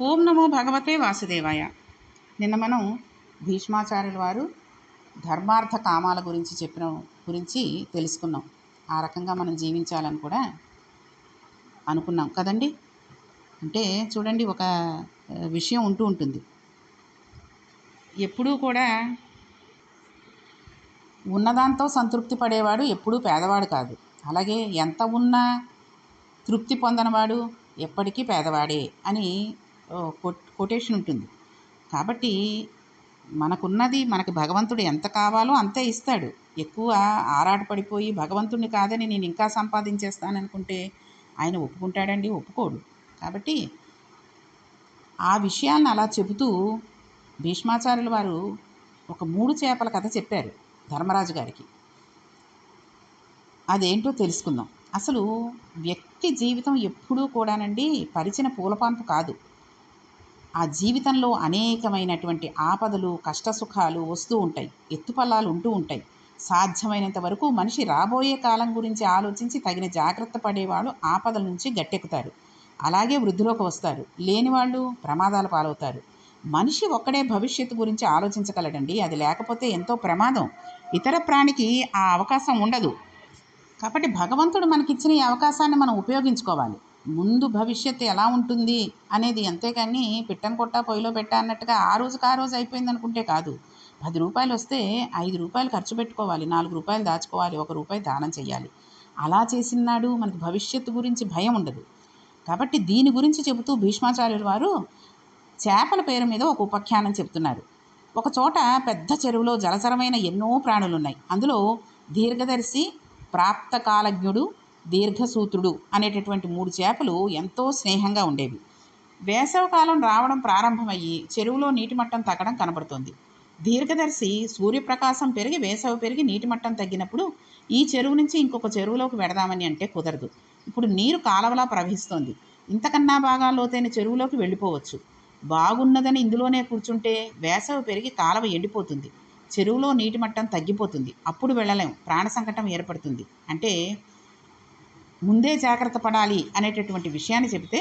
ఓం నమో భగవతే వాసుదేవాయ. నిన్న మనం భీష్మాచార్యుల వారు ధర్మార్థ కామాల గురించి చెప్పిన గురించి తెలుసుకున్నాం. ఆ రకంగా మనం జీవించాలని కూడా అనుకున్నాం కదండి? అంటే చూడండి ఒక విషయం ఉంటూ ఉంటుంది. ఎప్పుడూ కూడా ఉన్నదాంతో సంతృప్తి పడేవాడు ఎప్పుడూ పేదవాడు కాదు. అలాగే ఎంత ఉన్నా తృప్తి పొందనవాడు ఎప్పటికీ పేదవాడే అని కొటేషన్ ఉంటుంది. కాబట్టి మనకున్నది మనకి భగవంతుడు ఎంత కావాలో అంతే ఇస్తాడు. ఎక్కువ ఆరాటపడిపోయి భగవంతుడిని కాదని నేను ఇంకా సంపాదించేస్తాననుకుంటే ఆయన ఒప్పుకుంటాడండి? ఒప్పుకోడు. కాబట్టి ఆ విషయాన్ని అలా చెబుతూ భీష్మాచార్యుల వారు ఒక మూడు చేపల కథ చెప్పారు ధర్మరాజు గారికి. అదేంటో తెలుసుకుందాం. అసలు వ్యక్తి జీవితం ఎప్పుడూ కూడానండి పరిచిన పూలపాంపు కాదు. ఆ జీవితంలో అనేకమైనటువంటి ఆపదలు కష్టసుఖాలు వస్తూ ఉంటాయి. ఎత్తుపల్లాలు ఉంటూ ఉంటాయి. సాధ్యమైనంత వరకు మనిషి రాబోయే కాలం గురించి ఆలోచించి తగిన జాగ్రత్త పడేవాళ్ళు ఆపదల నుంచి గట్టెక్కుతారు. అలాగే వృద్ధిలోకి వస్తారు. లేని వాళ్ళు ప్రమాదాల పాలవుతారు. మనిషి ఒక్కడే భవిష్యత్తు గురించి ఆలోచించగలడండి. అది లేకపోతే ఎంతో ప్రమాదం. ఇతర ప్రాణికి ఆ అవకాశం ఉండదు. కాబట్టి భగవంతుడు మనకిచ్చిన ఈ అవకాశాన్ని మనం ఉపయోగించుకోవాలి. ముందు భవిష్యత్తు ఎలా ఉంటుంది అనేది అంతేకాని పిట్టను కొట్టా పొయ్యిలో పెట్టా అన్నట్టుగా ఆ రోజుకి ఆ రోజు అయిపోయింది అనుకుంటే కాదు. పది రూపాయలు వస్తే ఐదు రూపాయలు ఖర్చు పెట్టుకోవాలి నాలుగు రూపాయలు దాచుకోవాలి ఒక రూపాయి దానం చేయాలి అలా చేసినాడు మనకి భవిష్యత్తు గురించి భయం ఉండదు. కాబట్టి దీని గురించి చెబుతూ భీష్మాచార్యుల వారు చేపల పేరు మీద ఒక ఉపాఖ్యానం చెప్తున్నారు ఒక చోట పెద్ద చెరువులో జలచరమైన ఎన్నో ప్రాణులు ఉన్నాయి అందులో దీర్ఘదర్శి ప్రాప్తకాలజ్ఞుడు దీర్ఘసూత్రుడు అనేటటువంటి మూడు చేపలు ఎంతో స్నేహంగా ఉండేవి. వేసవకాలం రావడం ప్రారంభమయ్యి చెరువులో నీటి మట్టం తగ్గడం కనబడుతుంది. దీర్ఘదర్శి సూర్యప్రకాశం పెరిగి వేసవి పెరిగి నీటి మట్టం తగ్గినప్పుడు ఈ చెరువు నుంచి ఇంకొక చెరువులోకి వెడదామని అంటే కుదరదు. ఇప్పుడు నీరు కాలవలా ప్రవహిస్తోంది. ఇంతకన్నా బాగా లోతైన చెరువులోకి వెళ్ళిపోవచ్చు. బాగున్నదని ఇందులోనే కూర్చుంటే వేసవి పెరిగి కాలవ ఎండిపోతుంది. చెరువులో నీటి మట్టం తగ్గిపోతుంది. అప్పుడు వెళ్ళలేం. ప్రాణ సంకటం ఏర్పడుతుంది. అంటే ముందే జాగ్రత్త పడాలి అనేటటువంటి విషయాన్ని చెబితే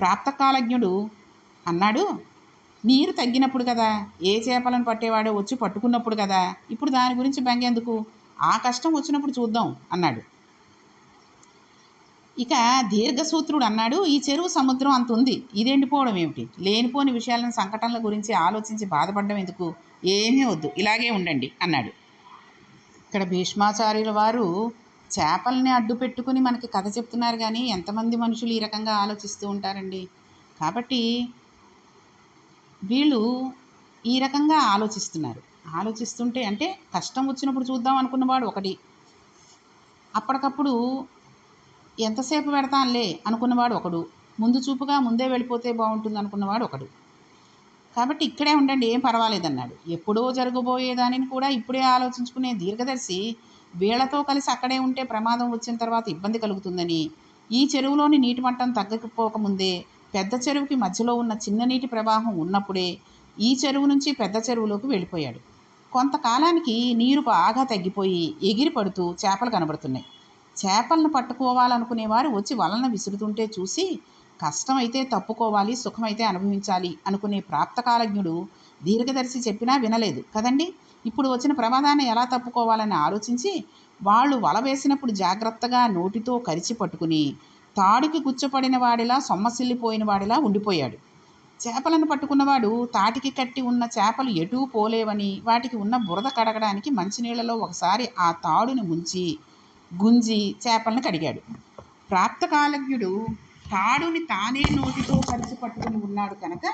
ప్రాప్తకాలజ్ఞుడు అన్నాడు నీరు తగ్గినప్పుడు కదా ఏ చేపలను పట్టేవాడో వచ్చి పట్టుకున్నప్పుడు కదా ఇప్పుడు దాని గురించి బెంగేందుకు? ఆ కష్టం వచ్చినప్పుడు చూద్దాం అన్నాడు. ఇక దీర్ఘసూత్రుడు అన్నాడు ఈ చెరువు సముద్రం అంత ఉంది ఇది ఎండిపోవడం ఏమిటి? లేనిపోని విషయాలను సంకటనల గురించి ఆలోచించి బాధపడడం ఎందుకు? ఏమీ వద్దు ఇలాగే ఉండండి అన్నాడు. ఇక్కడ భీష్మాచార్యుల వారు చేపల్ని అడ్డు పెట్టుకుని మనకి కథ చెప్తున్నారు కానీ ఎంతమంది మనుషులు ఈ రకంగా ఆలోచిస్తూ ఉంటారండి? కాబట్టి వీళ్ళు ఈ రకంగా ఆలోచిస్తున్నారు. ఆలోచిస్తుంటే అంటే కష్టం వచ్చినప్పుడు చూద్దాం అనుకున్నవాడు ఒకటి. అప్పటికప్పుడు ఎంతసేపు పెడతానులే అనుకున్నవాడు ఒకడు. ముందు చూపుగా ముందే వెళ్ళిపోతే బాగుంటుంది అనుకున్నవాడు ఒకడు. కాబట్టి ఇక్కడే ఉండండి ఏం పర్వాలేదన్నాడు. ఎప్పుడో జరగబోయే దానిని కూడా ఇప్పుడే ఆలోచించుకునే దీర్ఘదర్శి వీళ్ళతో కలిసి అక్కడే ఉంటే ప్రమాదం వచ్చిన తర్వాత ఇబ్బంది కలుగుతుందని ఈ చెరువులోని నీటి మట్టం తగ్గకపోకముందే పెద్ద చెరువుకి మధ్యలో ఉన్న చిన్న నీటి ప్రవాహం ఉన్నప్పుడే ఈ చెరువు నుంచి పెద్ద చెరువులోకి వెళ్ళిపోయాడు. కొంతకాలానికి నీరు బాగా తగ్గిపోయి ఎగిరి పడుతూ చేపలు కనబడుతున్నాయి. చేపలను పట్టుకోవాలనుకునేవారు వచ్చి వలన విసురుతుంటే చూసి కష్టమైతే తప్పుకోవాలి సుఖమైతే అనుభవించాలి అనుకునే ప్రాప్తకాలజ్ఞుడు దీర్ఘదర్శి చెప్పినా వినలేదు. కదండి? ఇప్పుడు వచ్చిన ప్రమాదాన్ని ఎలా తప్పుకోవాలని ఆలోచించి వాళ్ళు వల వేసినప్పుడు జాగ్రత్తగా నోటితో కరిచి పట్టుకుని తాడుకి గుచ్చపడిన వాడిలా సొమ్మసిల్లిపోయిన వాడిలా ఉండిపోయాడు. చేపలను పట్టుకున్నవాడు తాటికి కట్టి ఉన్న చేపలు ఎటూ పోలేవని వాటికి ఉన్న బురద కడగడానికి మంచినీళ్ళలో ఒకసారి ఆ తాడుని ముంచి గుంజి చేపలను కడిగాడు. ప్రాప్తకాలజ్ఞుడు తాడుని తానే నోటితో కరిచి పట్టుకుని ఉన్నాడు కనుక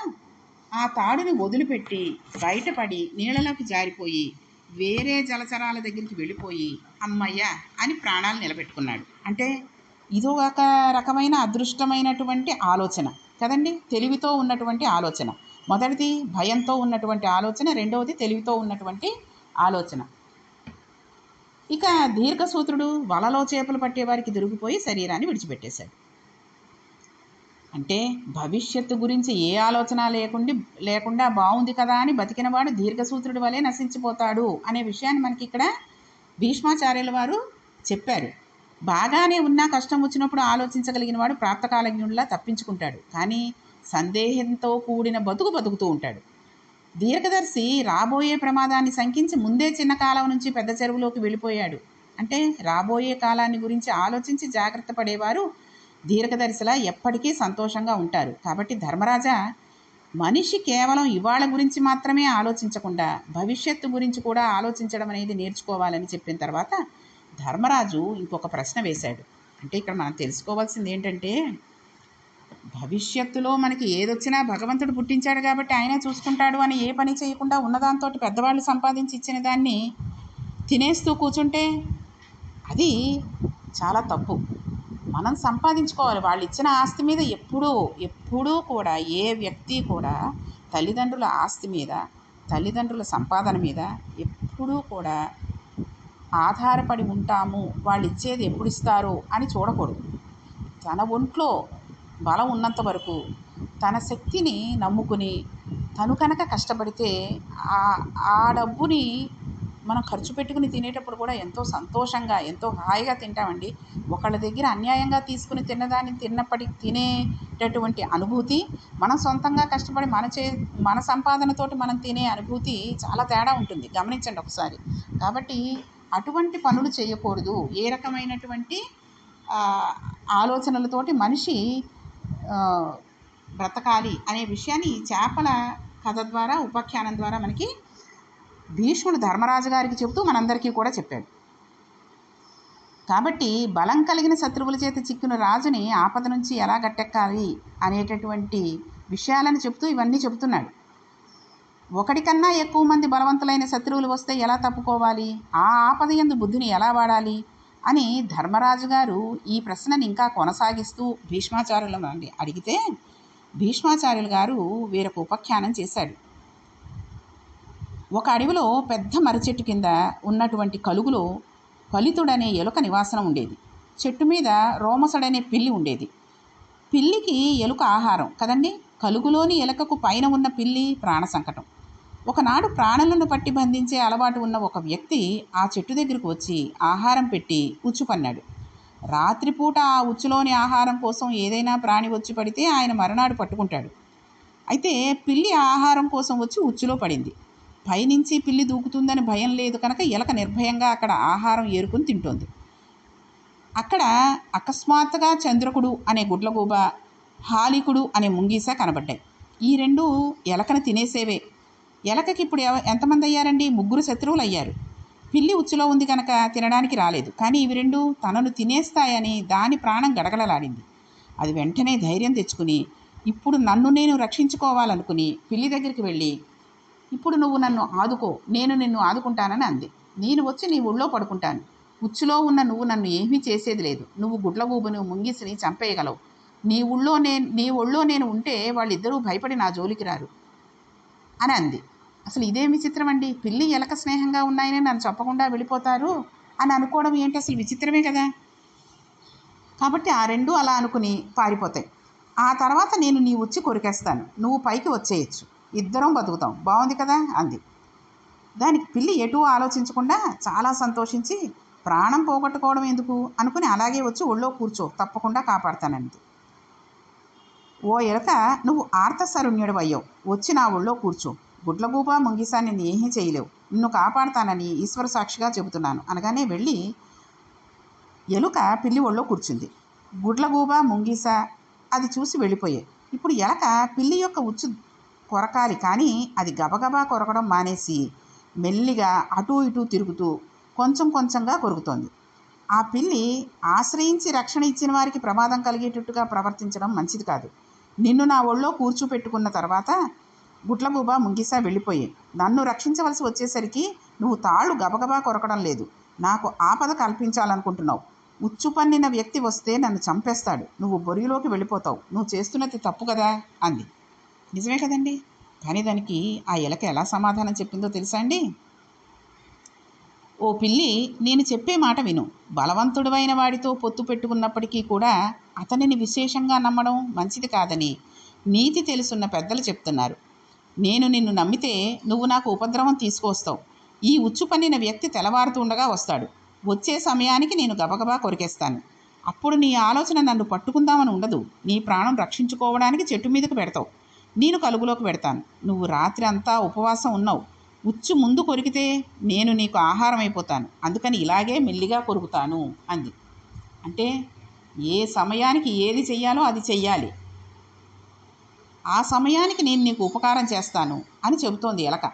ఆ తాడుని వదిలిపెట్టి బయటపడి నీళ్ళలోకి జారిపోయి వేరే జలచరాల దగ్గరికి వెళ్ళిపోయి అమ్మయ్య అని ప్రాణాలు నిలబెట్టుకున్నాడు. అంటే ఇదో ఒక రకమైన అదృష్టమైనటువంటి ఆలోచన. కదండి? తెలివితో ఉన్నటువంటి ఆలోచన. మొదటిది భయంతో ఉన్నటువంటి ఆలోచన. రెండవది తెలివితో ఉన్నటువంటి ఆలోచన. ఇక దీర్ఘసూత్రుడు వలలో చేపలు పట్టేవారికి దొరికిపోయి శరీరాన్ని విడిచిపెట్టేశాడు. అంటే భవిష్యత్తు గురించి ఏ ఆలోచన లేకుండా లేకుండా బాగుంది కదా అని బతికినవాడు దీర్ఘసూత్రుడి వలె నశించిపోతాడు అనే విషయాన్ని మనకి ఇక్కడ భీష్మాచార్యుల వారు చెప్పారు. బాగానే ఉన్నా కష్టం వచ్చినప్పుడు ఆలోచించగలిగిన వాడు ప్రాప్తకాలజ్ఞుడిలా తప్పించుకుంటాడు. కానీ సందేహంతో కూడిన బతుకు బతుకుతూ ఉంటాడు. దీర్ఘదర్శి రాబోయే ప్రమాదాన్ని శంకించి ముందే చిన్న కాలం నుంచి పెద్ద చెరువులోకి వెళ్ళిపోయాడు. అంటే రాబోయే కాలాన్ని గురించి ఆలోచించి జాగ్రత్త పడేవారు దీర్ఘదర్శిలా ఎప్పటికీ సంతోషంగా ఉంటారు. కాబట్టి ధర్మరాజా మనిషి కేవలం ఇవాళ గురించి మాత్రమే ఆలోచించకుండా భవిష్యత్తు గురించి కూడా ఆలోచించడం అనేది నేర్చుకోవాలని చెప్పిన తర్వాత ధర్మరాజు ఇంకొక ప్రశ్న వేశాడు. అంటే ఇక్కడ మనం తెలుసుకోవాల్సింది ఏంటంటే భవిష్యత్తులో మనకి ఏదొచ్చినా భగవంతుడు పుట్టించాడు కాబట్టి ఆయనే చూసుకుంటాడు అని ఏ పని చేయకుండా ఉన్నదాంతో పెద్దవాళ్ళు సంపాదించి ఇచ్చిన దాన్ని తినేస్తూ కూర్చుంటే అది చాలా తప్పు. మనం సంపాదించుకోవాలి. వాళ్ళు ఇచ్చిన ఆస్తి మీద ఎప్పుడూ ఎప్పుడూ కూడా ఏ వ్యక్తి కూడా తల్లిదండ్రుల ఆస్తి మీద తల్లిదండ్రుల సంపాదన మీద ఎప్పుడూ కూడా ఆధారపడి ఉంటాము. వాళ్ళు ఇచ్చేది ఎప్పుడు ఇస్తారు అని చూడకూడదు. తన ఒంట్లో బలం ఉన్నంత వరకు తన శక్తిని నమ్ముకుని తను కనుక కష్టపడితే ఆ ఆ డబ్బుని మనం ఖర్చు పెట్టుకుని తినేటప్పుడు కూడా ఎంతో సంతోషంగా ఎంతో హాయిగా తింటామండి. ఒకళ్ళ దగ్గర అన్యాయంగా తీసుకుని తిన్నదాన్ని తిన్నప్పటికి తినేటటువంటి అనుభూతి మనం సొంతంగా కష్టపడి మన చే మన సంపాదనతోటి మనం తినే అనుభూతి చాలా తేడా ఉంటుంది. గమనించండి ఒకసారి. కాబట్టి అటువంటి పనులు చేయకూడదు. ఏ రకమైనటువంటి ఆలోచనలతోటి మనిషి బ్రతకాలి అనే విషయాన్ని ఈ చేపల కథ ద్వారా ఉపాఖ్యానం ద్వారా మనకి భీష్ముడు ధర్మరాజు గారికి చెబుతూ మనందరికీ కూడా చెప్పాడు. కాబట్టి బలం కలిగిన శత్రువుల చేత చిక్కిన రాజుని ఆపద నుంచి ఎలా గట్టెక్కాలి అనేటటువంటి విషయాలను చెప్తూ ఇవన్నీ చెబుతున్నాడు. ఒకటికన్నా ఎక్కువ మంది బలవంతులైన శత్రువులు వస్తే ఎలా తప్పుకోవాలి? ఆ ఆపద ఎందు బుద్ధిని ఎలా వాడాలి? అని ధర్మరాజు గారు ఈ ప్రశ్నని ఇంకా కొనసాగిస్తూ భీష్మాచార్యులను అడిగితే భీష్మాచార్యులు గారు వీరకు ఉపఖ్యానం చేశాడు ఒక అడవిలో పెద్ద మరచెట్టు కింద ఉన్నటువంటి కలుగులో ఫలితుడనే ఎలుక నివాసనం ఉండేది. చెట్టు మీద రోమసడనే పిల్లి ఉండేది. పిల్లికి ఎలుక ఆహారం కదండి? కలుగులోని ఎలుకకు పైన ఉన్న పిల్లి ప్రాణ సంకటం. ఒకనాడు ప్రాణులను పట్టి బంధించే అలవాటు ఉన్న ఒక వ్యక్తి ఆ చెట్టు దగ్గరకు వచ్చి ఆహారం పెట్టి ఉచ్చు పన్నాడు. రాత్రిపూట ఆ ఉచ్చులోని ఆహారం కోసం ఏదైనా ప్రాణి వచ్చి పడితే ఆయన మరునాడు పట్టుకుంటాడు. అయితే పిల్లి ఆహారం కోసం వచ్చి ఉచ్చులో పడింది. పైనుంచి పిల్లి దూకుతుందని భయం లేదు కనుక ఎలక నిర్భయంగా అక్కడ ఆహారం ఏరుకుని తింటోంది. అక్కడ అకస్మాత్తుగా చంద్రకుడు అనే గుడ్లగూబ హాలికుడు అనే ముంగీస కనబడ్డాయి. ఈ రెండు ఎలకను తినేసేవే. ఎలకకి ఇప్పుడు ఎవ- ఎంతమంది అయ్యారండి? ముగ్గురు శత్రువులు అయ్యారు. పిల్లి ఉచ్చులో ఉంది కనుక తినడానికి రాలేదు. కానీ ఇవి రెండు తనను తినేస్తాయని దాని ప్రాణం గడగడలాడింది. అది వెంటనే ధైర్యం తెచ్చుకుని ఇప్పుడు నన్ను నేను రక్షించుకోవాలనుకుని పిల్లి దగ్గరికి వెళ్ళి ఇప్పుడు నువ్వు నన్ను ఆదుకో. నేను నిన్ను ఆదుకుంటానని అంది. నేను వచ్చి నీ ఒళ్ళో పడుకుంటాను. ఉచ్చులో ఉన్న నువ్వు నన్ను ఏమీ చేసేది లేదు. నువ్వు గుడ్లగూబును ముంగిసిని చంపేయగలవు. నీ ఊళ్ళో నేను నీ ఒళ్ళో నేను ఉంటే వాళ్ళిద్దరూ భయపడి నా జోలికి రారు అని అంది. అసలు ఇదే విచిత్రం అండి. పిల్లి ఎలక స్నేహంగా ఉన్నాయని నన్ను చెప్పకుండా వెళ్ళిపోతారు అని అనుకోవడం ఏంటి? అసలు విచిత్రమే కదా! కాబట్టి ఆ రెండు అలా అనుకుని పారిపోతాయి. ఆ తర్వాత నేను నీ ఉచ్చి కొరికేస్తాను. నువ్వు పైకి వచ్చేయచ్చు. ఇద్దరం బతుకుతాం. బాగుంది కదా? అంది. దానికి పిల్లి ఎటూ ఆలోచించకుండా చాలా సంతోషించి ప్రాణం పోగొట్టుకోవడం ఎందుకు? అనుకుని అలాగే వచ్చి ఒళ్ళో కూర్చో తప్పకుండా కాపాడతానంది. ఓ ఎలక నువ్వు ఆర్తసరుణ్యుడు అయ్యావు. వచ్చి నా ఒళ్ళో కూర్చో. గుడ్లగూబ ముంగిసా నిన్ను ఏమీ చేయలేవు. నిన్ను కాపాడతానని ఈశ్వర సాక్షిగా చెబుతున్నాను. అనగానే వెళ్ళి ఎలుక పిల్లి ఒళ్ళో కూర్చుంది. గుడ్లగూబ ముంగిస అది చూసి వెళ్ళిపోయాయి. ఇప్పుడు ఎలక పిల్లి యొక్క ఉచ్చు కొరకాలి. కానీ అది గబగబా కొరకడం మానేసి మెల్లిగా అటూ ఇటూ తిరుగుతూ కొంచెం కొంచెంగా కొరుకుతోంది. ఆ పిల్లి ఆశ్రయించి రక్షణ ఇచ్చిన వారికి ప్రమాదం కలిగేటట్టుగా ప్రవర్తించడం మంచిది కాదు. నిన్ను నా ఒళ్ళో కూర్చోపెట్టుకున్న తర్వాత గుట్లబూబ ముంగిసా వెళ్ళిపోయి నన్ను రక్షించవలసి వచ్చేసరికి నువ్వు తాళ్ళు గబగబా కొరకడం లేదు. నాకు ఆపద కల్పించాలనుకుంటున్నావు. ఉచ్చు పన్నిన వ్యక్తి వస్తే నన్ను చంపేస్తాడు. నువ్వు బొరిలోకి వెళ్ళిపోతావు. నువ్వు చేస్తున్నది తప్పు కదా? అంది. నిజమే కదండి? కానీ దానికి ఆ ఎలక ఎలా సమాధానం చెప్పిందో తెలుసా అండి? ఓ పిల్లి నేను చెప్పే మాట విను. బలవంతుడైన వాడితో పొత్తు పెట్టుకున్నప్పటికీ కూడా అతనిని విశేషంగా నమ్మడం మంచిది కాదని నీతి తెలుసున్న పెద్దలు చెప్తున్నారు. నేను నిన్ను నమ్మితే నువ్వు నాకు ఉపద్రవం తీసుకొస్తావు ఈ ఉచ్చు పన్నిన వ్యక్తి తెల్లవారుతుండగా వస్తాడు. వచ్చే సమయానికి నేను గబగబా కొరికేస్తాను. అప్పుడు నీ ఆలోచన నన్ను పట్టుకుందామని ఉండదు. నీ ప్రాణం రక్షించుకోవడానికి చెట్టు మీదకు పెడతావు. నేను కలుగులోకి పెడతాను. నువ్వు రాత్రి అంతా ఉపవాసం ఉన్నావు. ఉచ్చు ముందు కొరికితే నేను నీకు ఆహారం అయిపోతాను అందుకని ఇలాగే మెల్లిగా కొరుకుతాను అంది. అంటే ఏ సమయానికి ఏది చెయ్యాలో అది చెయ్యాలి. ఆ సమయానికి నేను నీకు ఉపకారం చేస్తాను అని చెబుతోంది ఎలక.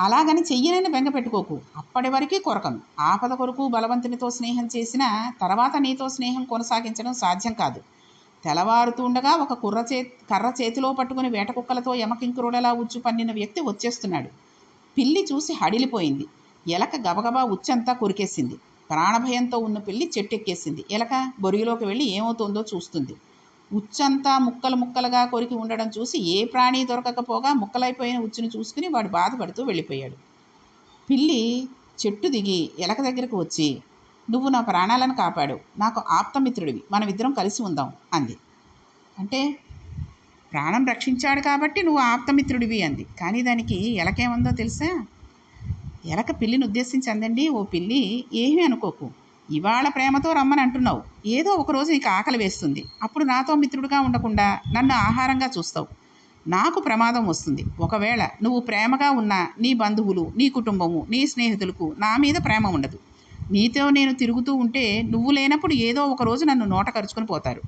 అలాగని చెయ్యనని బెంగ పెట్టుకోకు. అప్పటి వరకే కొరకను. ఆపద కొరకు బలవంతునితో స్నేహం చేసినా తర్వాత నీతో స్నేహం కొనసాగించడం సాధ్యం కాదు. తెల్లవారుతుండగా ఒక కుర్ర చే కర్ర చేతిలో పట్టుకుని వేట కుక్కలతో యమకింకురుడలా ఉచ్చు పన్నిన వ్యక్తి వచ్చేస్తున్నాడు. పిల్లి చూసి హడిలిపోయింది. ఎలక గబగబా ఉచ్చంతా కొరికేసింది. ప్రాణభయంతో ఉన్న పిల్లి చెట్టెక్కేసింది. ఎలక బొరిగిలోకి వెళ్ళి ఏమవుతుందో చూస్తుంది. ఉచ్చంతా ముక్కలు ముక్కలుగా కొరికి ఉండడం చూసి ఏ ప్రాణి దొరకకపోగా ముక్కలైపోయిన ఉచ్చుని చూసుకుని వాడు బాధపడుతూ వెళ్ళిపోయాడు. పిల్లి చెట్టు దిగి ఎలక దగ్గరకు వచ్చి నువ్వు నా ప్రాణాలను కాపాడు. నాకు ఆప్తమిత్రుడివి. మనమిద్దరం కలిసి ఉందాం అంది. అంటే ప్రాణం రక్షించాడు కాబట్టి నువ్వు ఆప్తమిత్రుడివి అంది. కానీ దానికి ఎలకేముందో తెలుసా? ఎలక పిల్లిని ఉద్దేశించి అందండి ఓ పిల్లి ఏమీ అనుకోకు. ఇవాళ ప్రేమతో రమ్మని అంటున్నావు. ఏదో ఒకరోజు నీకు ఆకలి వేస్తుంది. అప్పుడు నాతో మిత్రుడిగా ఉండకుండా నన్ను ఆహారంగా చూస్తావు. నాకు ప్రమాదం వస్తుంది. ఒకవేళ నువ్వు ప్రేమగా ఉన్న నీ బంధువులు నీ కుటుంబము నీ స్నేహితులకు నా మీద ప్రేమ ఉండదు. నీతో నేను తిరుగుతూ ఉంటే నువ్వు లేనప్పుడు ఏదో ఒక రోజు నన్ను నోట కరుచుకొని పోతారు.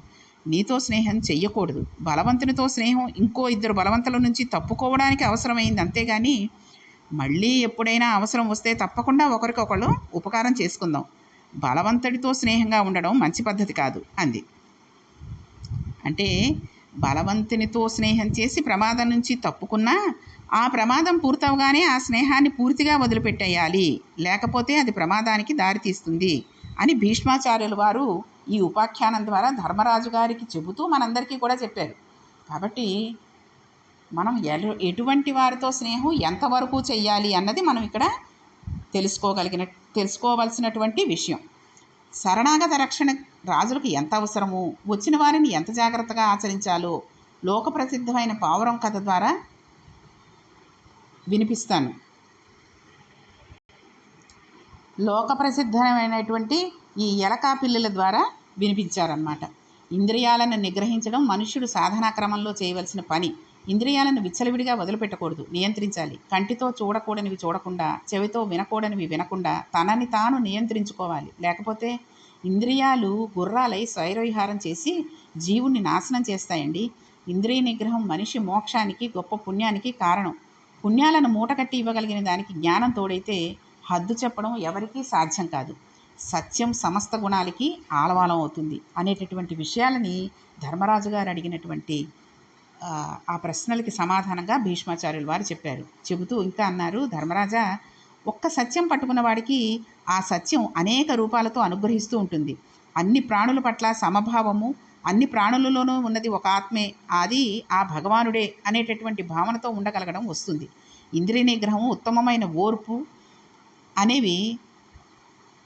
నీతో స్నేహం చెయ్యకూడదు. బలవంతునితో స్నేహం ఇంకో ఇద్దరు బలవంతుల నుంచి తప్పుకోవడానికి అవసరమైంది అంతేగాని మళ్ళీ ఎప్పుడైనా అవసరం వస్తే తప్పకుండా ఒకరికొకళ్ళు ఉపకారం చేసుకుందాం. బలవంతుడితో స్నేహంగా ఉండడం మంచి పద్ధతి కాదు అంది. అంటే బలవంతునితో స్నేహం చేసి ప్రమాదం నుంచి తప్పుకున్నా ఆ ప్రమాదం పూర్తవగానే ఆ స్నేహాన్ని పూర్తిగా వదిలిపెట్టేయాలి. లేకపోతే అది ప్రమాదానికి దారితీస్తుంది అని భీష్మాచార్యుల వారు ఈ ఉపాఖ్యానం ద్వారా ధర్మరాజు గారికి చెబుతూ మనందరికీ కూడా చెప్పారు. కాబట్టి మనం ఎలు ఎటువంటి వారితో స్నేహం ఎంతవరకు చెయ్యాలి అన్నది మనం ఇక్కడ తెలుసుకోగలిగిన తెలుసుకోవలసినటువంటి విషయం. శరణాగత రక్షణ రాజులకు ఎంత అవసరమో? వచ్చిన వారిని ఎంత జాగ్రత్తగా ఆచరించాలో? లోక ప్రసిద్ధమైన పావురం కథ ద్వారా వినిపిస్తాను. లోక ప్రసిద్ధమైనటువంటి ఈ ఎలకా పిల్లుల ద్వారా వినిపించారన్నమాట. ఇంద్రియాలను నిగ్రహించడం మనుష్యుడు సాధనా క్రమంలో చేయవలసిన పని. ఇంద్రియాలను విచ్చలవిడిగా వదిలిపెట్టకూడదు నియంత్రించాలి. కంటితో చూడకూడనివి చూడకుండా చెవితో వినకూడనివి వినకుండా తనని తాను నియంత్రించుకోవాలి. లేకపోతే ఇంద్రియాలు గుర్రాలై స్వైరవిహారం చేసి జీవుణ్ణి నాశనం చేస్తాయండి. ఇంద్రియ నిగ్రహం మనిషి మోక్షానికి గొప్ప పుణ్యానికి కారణం. పుణ్యాలను మూటకట్టి ఇవ్వగలిగిన దానికి జ్ఞానం తోడైతే హద్దు చెప్పడం ఎవరికీ సాధ్యం కాదు. సత్యం సమస్త గుణాలకి ఆలవాలం అవుతుంది అనేటటువంటి విషయాలని ధర్మరాజు గారు అడిగినటువంటి ఆ, ప్రశ్నలకి సమాధానంగా భీష్మాచార్యులు వారు చెప్పారు. చెబుతూ ఇంకా అన్నారు ధర్మరాజా ఒక్క సత్యం పట్టుకున్న వాడికి ఆ సత్యం అనేక రూపాలతో అనుగ్రహిస్తూ ఉంటుంది. అన్ని ప్రాణుల పట్ల సమభావము అన్ని ప్రాణులలోనూ ఉన్నది ఒక ఆత్మే. అది ఆ భగవానుడే అనేటటువంటి భావనతో ఉండగలగడం వస్తుంది. ఇంద్రియ నిగ్రహం ఉత్తమమైన ఓర్పు అనేవి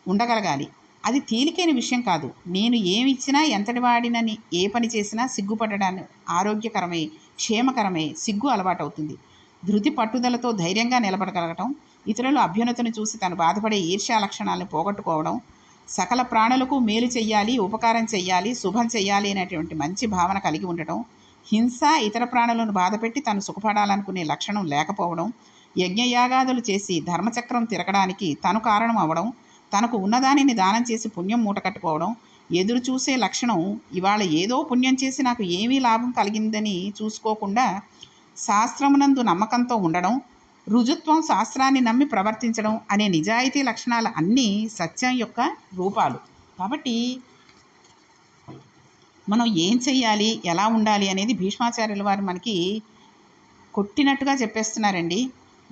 ఉండగలగాలి. అది తేలికైన విషయం కాదు. నేను ఏమి ఇచ్చినా ఎంతటి వాడినని ఏ పని చేసినా సిగ్గుపడడాన్ని ఆరోగ్యకరమే క్షేమకరమే సిగ్గు అలవాటవుతుంది. ధృతి పట్టుదలతో ధైర్యంగా నిలబడగలగటం ఇతరుల అభ్యున్నతిని చూసి తను బాధపడే ఈర్ష్యా లక్షణాలను పోగొట్టుకోవడం సకల ప్రాణులకు మేలు చెయ్యాలి ఉపకారం చెయ్యాలి శుభం చెయ్యాలి అనేటువంటి మంచి భావన కలిగి ఉండటం హింస ఇతర ప్రాణులను బాధపెట్టి తను సుఖపడాలనుకునే లక్షణం లేకపోవడం యజ్ఞయాగాదులు చేసి ధర్మచక్రం తిరగడానికి తను కారణం అవ్వడం తనకు ఉన్నదానిని దానం చేసి పుణ్యం మూటకట్టుకోవడం ఎదురు చూసే లక్షణం ఇవాళ ఏదో పుణ్యం చేసి నాకు ఏమీ లాభం కలిగిందని చూసుకోకుండా శాస్త్రమునందు నమ్మకంతో ఉండడం రుజుత్వం శాస్త్రాన్ని నమ్మి ప్రవర్తించడం అనే నిజాయితీ లక్షణాలు అన్నీ సత్యం యొక్క రూపాలు. కాబట్టి మనం ఏం చెయ్యాలి ఎలా ఉండాలి అనేది భీష్మాచార్యుల వారు మనకి కొట్టినట్టుగా చెప్పేస్తున్నారండి.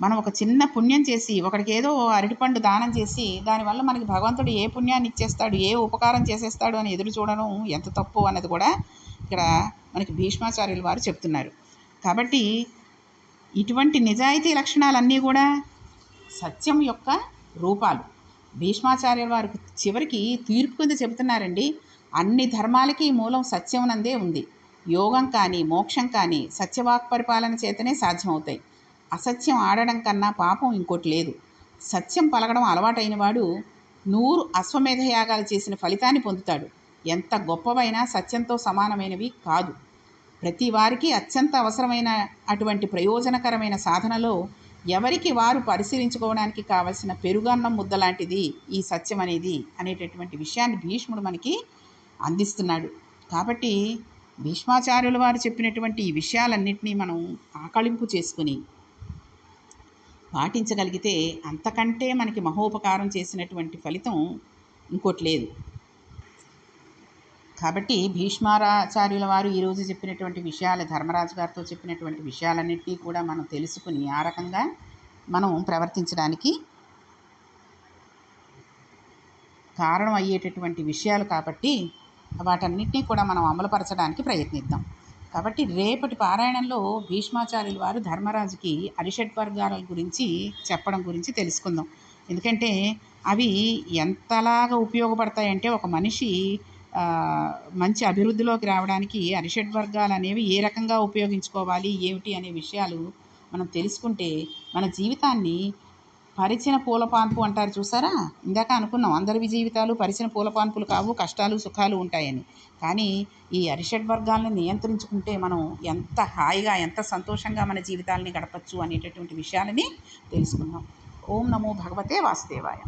మనం ఒక చిన్న పుణ్యం చేసి ఒకడికి ఏదో అరటిపండు దానం చేసి దానివల్ల మనకి భగవంతుడు ఏ పుణ్యాన్ని ఇచ్చేస్తాడు ఏ ఉపకారం చేసేస్తాడు అని ఎదురు చూడడం ఎంత తప్పు అన్నది కూడా ఇక్కడ మనకి భీష్మాచార్యుల వారు చెప్తున్నారు. కాబట్టి ఇటువంటి నిజాయితీ లక్షణాలన్నీ కూడా సత్యం యొక్క రూపాలు. భీష్మాచార్యుల వారు చివరికి తీర్పు కింద చెబుతున్నారండి అన్ని ధర్మాలకి మూలం సత్యం నందే ఉంది. యోగం కానీ మోక్షం కానీ సత్యవాక్ పరిపాలన చేతనే సాధ్యమవుతాయి. అసత్యం ఆడడం కన్నా పాపం ఇంకోటి లేదు. సత్యం పలకడం అలవాటైన వాడు నూరు అశ్వమేధ యాగాలు చేసిన ఫలితాన్ని పొందుతాడు. ఎంత గొప్పవైనా సత్యంతో సమానమైనవి కాదు. ప్రతి వారికి అత్యంత అవసరమైన అటువంటి ప్రయోజనకరమైన సాధనలో ఎవరికి వారు పరిశీలించుకోవడానికి కావలసిన పెరుగన్నం ముద్ద లాంటిది ఈ సత్యం అనేది అనేటటువంటి విషయాన్ని భీష్ముడు మనకి అందిస్తున్నాడు. కాబట్టి భీష్మాచార్యుల వారు చెప్పినటువంటి ఈ విషయాలన్నింటినీ మనం ఆకళింపు చేసుకుని పాటించగలిగితే అంతకంటే మనకి మహోపకారం చేసినటువంటి ఫలితం ఇంకోటి లేదు. కాబట్టి భీష్మారాచార్యుల వారు ఈరోజు చెప్పినటువంటి విషయాలు ధర్మరాజు గారితో చెప్పినటువంటి విషయాలన్నింటినీ కూడా మనం తెలుసుకుని ఆ రకంగా మనం ప్రవర్తించడానికి కారణం అయ్యేటటువంటి విషయాలు కాబట్టి వాటన్నిటినీ కూడా మనం అమలుపరచడానికి ప్రయత్నిద్దాం. కాబట్టి రేపటి పారాయణంలో భీష్మాచార్యుల వారు ధర్మరాజుకి అరిషడ్ వర్గాల గురించి చెప్పడం గురించి తెలుసుకుందాం. ఎందుకంటే అవి ఎంతలాగా ఉపయోగపడతాయంటే ఒక మనిషి మంచి అభివృద్ధిలోకి రావడానికి అరిషడ్ వర్గాలు అనేవి ఏ రకంగా ఉపయోగించుకోవాలి ఏమిటి అనే విషయాలు మనం తెలుసుకుంటే మన జీవితాన్ని పరిచిన పూలపాన్పు అంటారు చూసారా? ఇందాక అనుకున్నాం అందరి జీవితాలు పరిచిన పూలపాన్పులు కావు కష్టాలు సుఖాలు ఉంటాయని. కానీ ఈ అరిషడ్ వర్గాలను నియంత్రించుకుంటే మనం ఎంత హాయిగా ఎంత సంతోషంగా మన జీవితాలని గడపచ్చు అనేటటువంటి విషయాలని తెలుసుకుందాం ఓం నమో భగవతే వాసుదేవాయ.